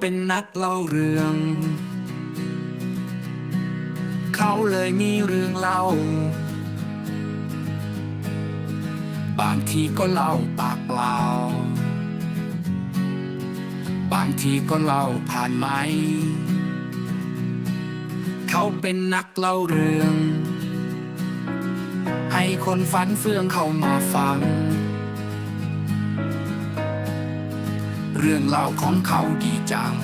เป็นนักเล่าเรื่อง เขาเลยมีเรื่องเล่า บางทีก็เล่าปากเปล่า บางทีก็เล่าผ่านไม้เขาเป็นนักเล่าเรื่อง ให้คนฝันเฟื่องเข้ามาฟัง เรื่องเล่าของเขาดีจัง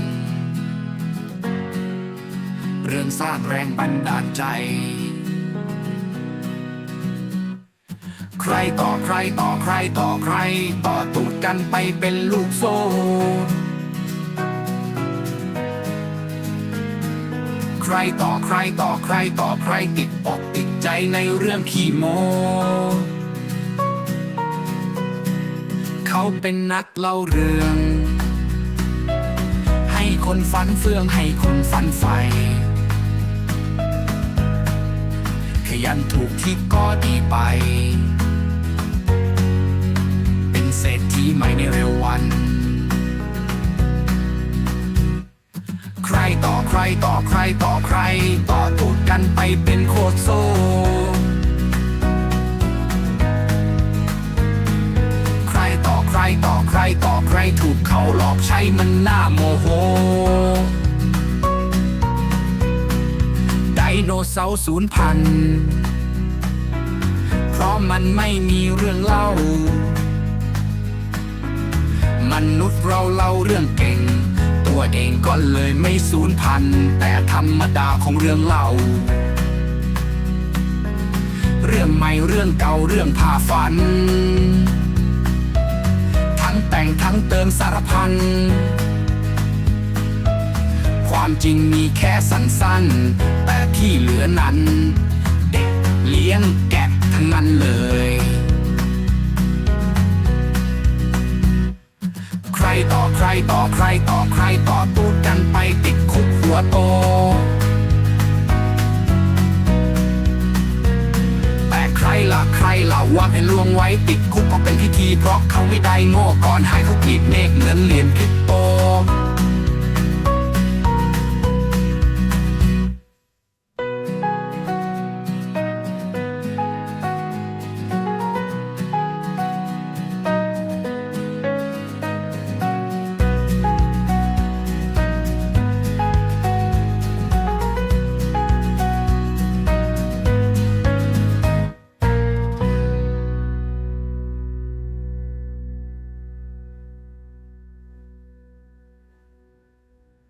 เรื่องสร้างแรงบันดาลใจ ใครต่อใครต่อใครต่อใคร ต่อตูดกันไปเป็นลูกโซ่ใครต่อใครต่อใครต่อใครติดอกติดใจในเรื่องขี้โม เขาเป็นนักเล่าเรื่อง ให้คนฝันเฟื่องให้คนฝันใฝ่ขยันถูกที่ก็ดีไป เป็นเศรษฐีใหม่ในเร็ววัน ใครต่อใครต่อใครต่อใคร ต่อตูดกันไปเป็นโคตรโซ ใครต่อใครถูกเขาหลอกใช้มันน่าโมโห ไดโนเสาร์สูญพัน เพราะมันไม่มีเรื่องเล่า มนุษย์เราเล่าเรื่องเก่ง ตัวเองก็เลยไม่สูญพัน แต่ธรรมดาของเรื่องเล่าเรื่องใหม่เรื่องเก่าเรื่องผ่าฝัน แต่งทั้งเติมสารพัน ความจริงมีแค่สั้นๆ แต่ที่เหลือนั้น เด็กเลี้ยงแกะทั้งนั้นเลย ใครต่อใครต่อใครต่อใครต่อตูดกันไปติดคุกหัวโต ใครล่ะใครล่าว่าให้ลวงไว้ติดคุกก็เป็นพิธีเพราะเขาไม่ได้โง่ก่อนให้เขากรีดเมฆเหมือนเหรียญคริปโต